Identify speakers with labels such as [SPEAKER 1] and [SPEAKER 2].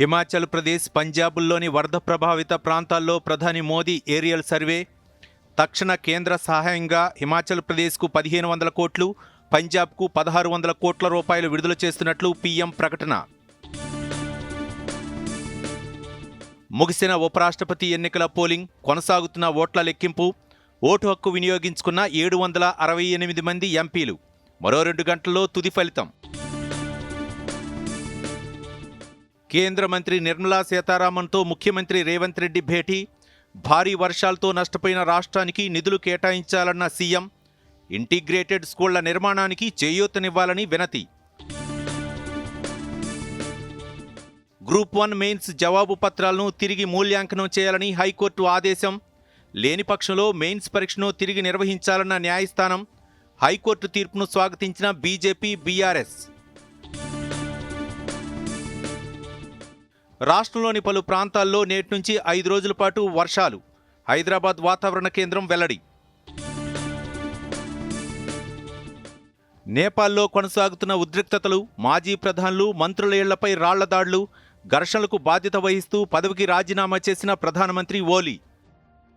[SPEAKER 1] హిమాచల్ ప్రదేశ్ పంజాబ్లోని వరద ప్రభావిత ప్రాంతాల్లో ప్రధాని మోదీ ఏరియల్ సర్వే. తక్షణ కేంద్ర సహాయంగా హిమాచల్ ప్రదేశ్కు పదిహేను వందల కోట్లు పంజాబ్కు పదహారు వందల కోట్ల రూపాయలు విడుదల చేస్తున్నట్లు పీఎం ప్రకటన. ముగిసిన ఉపరాష్ట్రపతి ఎన్నికల పోలింగ్ కొనసాగుతున్న ఓట్ల లెక్కింపు ఓటు హక్కు వినియోగించుకున్న ఏడు వందల అరవై ఎనిమిది మంది ఎంపీలు. మరో రెండు గంటల్లో తుది ఫలితం. కేంద్ర మంత్రి నిర్మలా సీతారామన్తో ముఖ్యమంత్రి రేవంత్ రెడ్డి భేటీ. భారీ వర్షాలతో నష్టపోయిన రాష్ట్రానికి నిధులు కేటాయించాలన్న సీఎం. ఇంటిగ్రేటెడ్ స్కూళ్ళ నిర్మాణానికి చేయూతనివ్వాలని వినతి. గ్రూప్ వన్ మెయిన్స్ జవాబు పత్రాలను తిరిగి మూల్యాంకనం చేయాలని హైకోర్టు ఆదేశం. లేని పక్షంలో మెయిన్స్ పరీక్షను తిరిగి నిర్వహించాలన్న న్యాయస్థానం. హైకోర్టు తీర్పును స్వాగతించిన బీజేపీ బీఆర్ఎస్. రాష్ట్రంలోని పలు ప్రాంతాల్లో నేటి నుంచి ఐదు రోజుల పాటు వర్షాలు. హైదరాబాద్ వాతావరణ కేంద్రం వెల్లడి. నేపాల్లో కొనసాగుతున్న ఉద్రిక్తతలు మాజీ ప్రధానులు మంత్రుల ఇళ్ళపై రాళ్ళ దాడులు ఘర్షణలకు బాధ్యత వహిస్తూ పదవికి రాజీనామా చేసిన ప్రధానమంత్రి ఓలీ.